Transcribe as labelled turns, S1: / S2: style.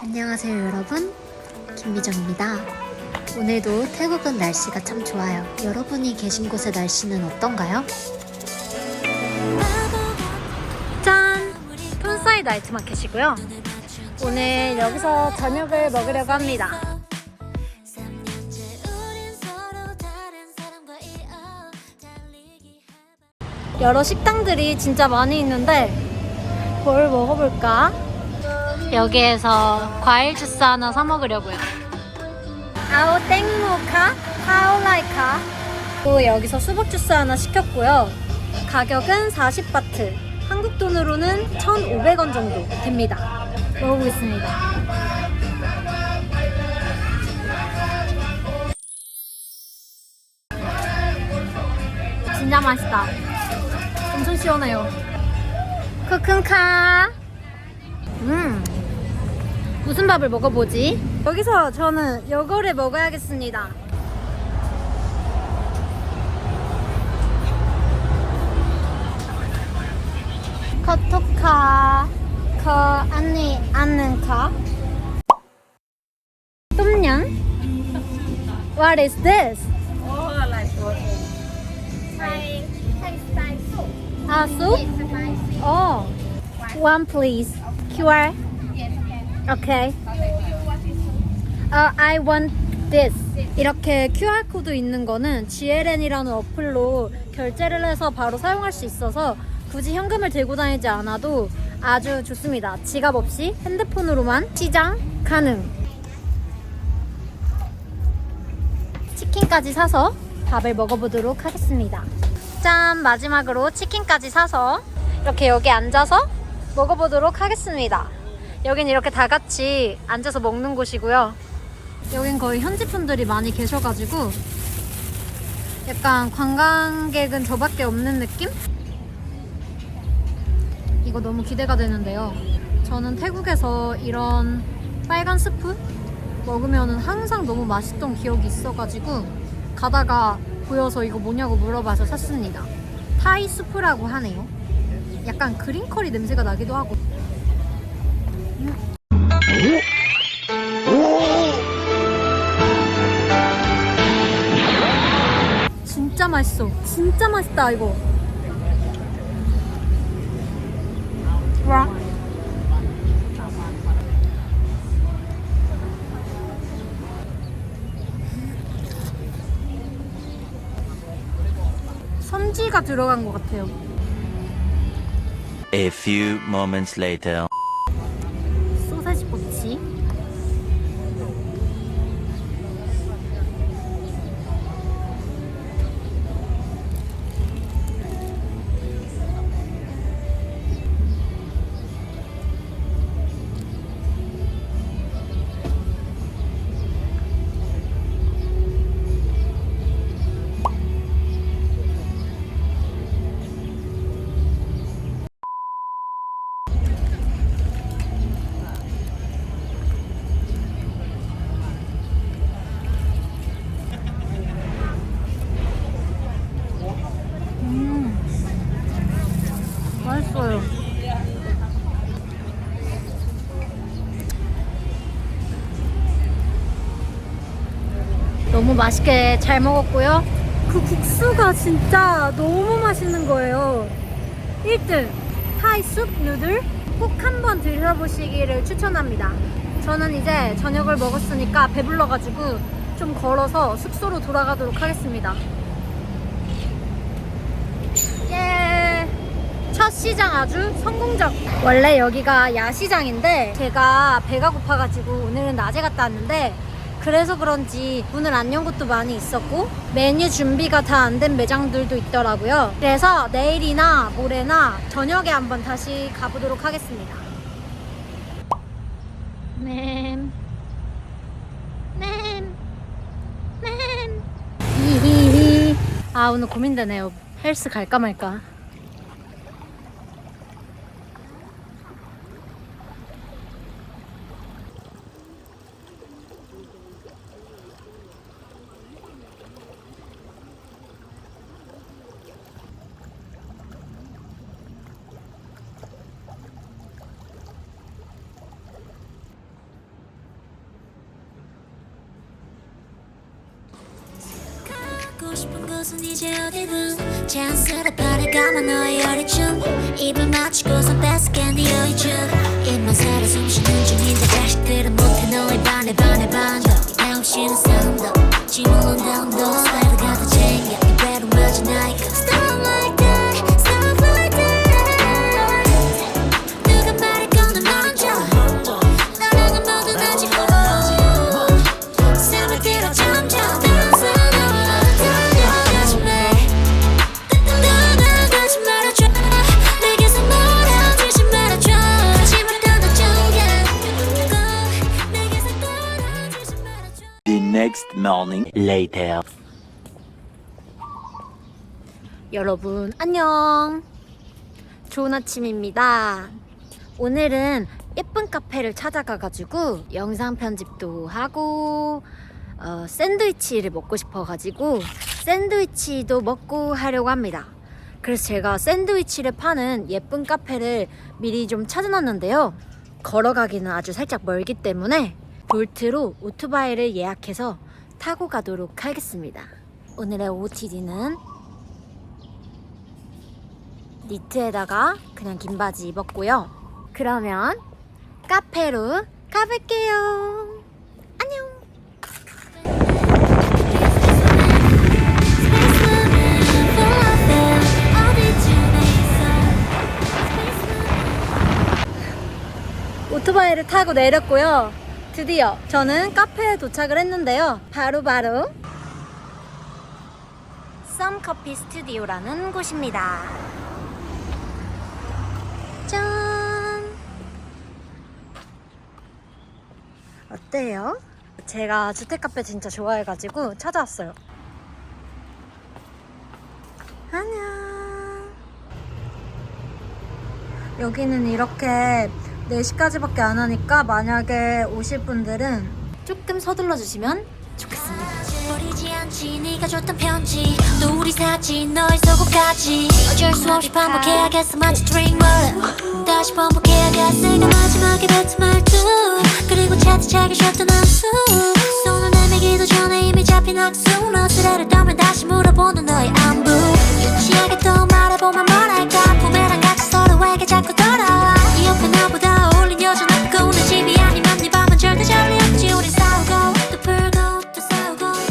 S1: 안녕하세요 여러분. 김미정입니다. 오늘도 태국은 날씨가 참 좋아요. 여러분이 계신 곳의 날씨는 어떤가요? 짠! 톤사이 나이트 마켓이고요 오늘 여기서 저녁을 먹으려고 합니다 여러 식당들이 진짜 많이 있는데 뭘 먹어볼까? 여기에서 과일 주스 하나 사 먹으려고요. 아우 땡모카, 파울라이카. 또 여기서 수박 주스 하나 시켰고요. 가격은 40바트. 한국 돈으로는 1,500원 정도 됩니다. 먹어보겠습니다. 진짜 맛있다. 엄청 시원해요. 크큰카. 음. 무슨 밥을 먹어보지? 여기서 저는 요거를 먹어야겠습니다. 커토카, 커 안니 않는카. 똠양? What is this? 아, soup? Oh, one please. QR. Okay. Uh, I want this. 이렇게 QR 코드 있는 거는 GLN이라는 어플로 결제를 해서 바로 사용할 수 있어서 굳이 현금을 들고 다니지 않아도 아주 좋습니다. 지갑 없이 핸드폰으로만 시장 가능. 치킨까지 사서 밥을 먹어보도록 하겠습니다. 짠! 마지막으로 치킨까지 사서 이렇게 여기 앉아서 먹어보도록 하겠습니다. 여긴 이렇게 다 같이 앉아서 먹는 곳이고요. 여긴 거의 현지 분들이 많이 계셔가지고 약간 관광객은 저밖에 없는 느낌? 이거 너무 기대가 되는데요. 저는 태국에서 이런 빨간 스프 먹으면 항상 너무 맛있던 기억이 있어가지고 가다가 보여서 이거 뭐냐고 물어봐서 샀습니다. 타이 스프라고 하네요. 약간 그린커리 냄새가 나기도 하고 진짜 맛있어. 진짜 맛있다 이거. 선지가 들어간 것 같아요.
S2: A few moments later.
S1: 너무 맛있게 잘 먹었고요. 그 국수가 진짜 너무 맛있는 거예요. 1등 타이 숲 누들 꼭 한번 드셔보시기를 추천합니다. 저는 이제 저녁을 먹었으니까 배불러가지고 좀 걸어서 숙소로 돌아가도록 하겠습니다. 예. 첫 시장 아주 성공적. 원래 여기가 야시장인데 제가 배가 고파가지고 오늘은 낮에 갔다 왔는데 그래서 그런지 문을 안 연 곳도 많이 있었고 메뉴 준비가 다 안 된 매장들도 있더라고요. 그래서 내일이나 모레나 저녁에 한번 다시 가보도록 하겠습니다. 맴. 맴. 맴. 히히히. 아 오늘 고민되네요. 헬스 갈까 말까.
S3: 곳은 이제 어디든 찬스를 바라가만 너의 어린 춤 입을 맞추고선 뺏을게 네 여유줄 입만 살아 숨 쉬는 중인데 자식들은 못해 너의 반에 반에 반도 나 없이는 싸움도 지물론
S2: morning later.
S1: 여러분 안녕. 좋은 아침입니다. 오늘은 예쁜 카페를 찾아가가지고 영상 편집도 하고 어, 샌드위치를 먹고 싶어가지고 샌드위치도 먹고 하려고 합니다. 그래서 제가 샌드위치를 파는 예쁜 카페를 미리 좀 찾아놨는데요. 걸어가기는 아주 살짝 멀기 때문에 볼트로 오토바이를 예약해서 타고 가도록 하겠습니다 오늘의 OOTD는 니트에다가 그냥 긴 바지 입었고요. 그러면 카페로 가볼게요. 안녕. 오토바이를 타고 내렸고요. 드디어 저는 카페에 도착을 했는데요. 바로 바로 썸커피 스튜디오라는 곳입니다. 짠! 어때요? 제가 주택 카페 진짜 좋아해가지고 찾아왔어요. 안녕. 여기는 이렇게 4시까지밖에 안 하니까 만약에 오실 분들은 조금 서둘러 주시면 좋겠습니다.
S3: 버리지 않지 네가 줬던 편지. 또 우리 사진 너의 속옷까지. 어쩔 수 없이 반복해야겠어 마치 드림 wallet 다시 반복해야겠어 내가 마지막에 뱉은 말투. 그리고 차디차게 쉬었던 한숨 손을 내밀기도 전에 이미 잡힌 학수. 너스레를 떠면 다시 물어본다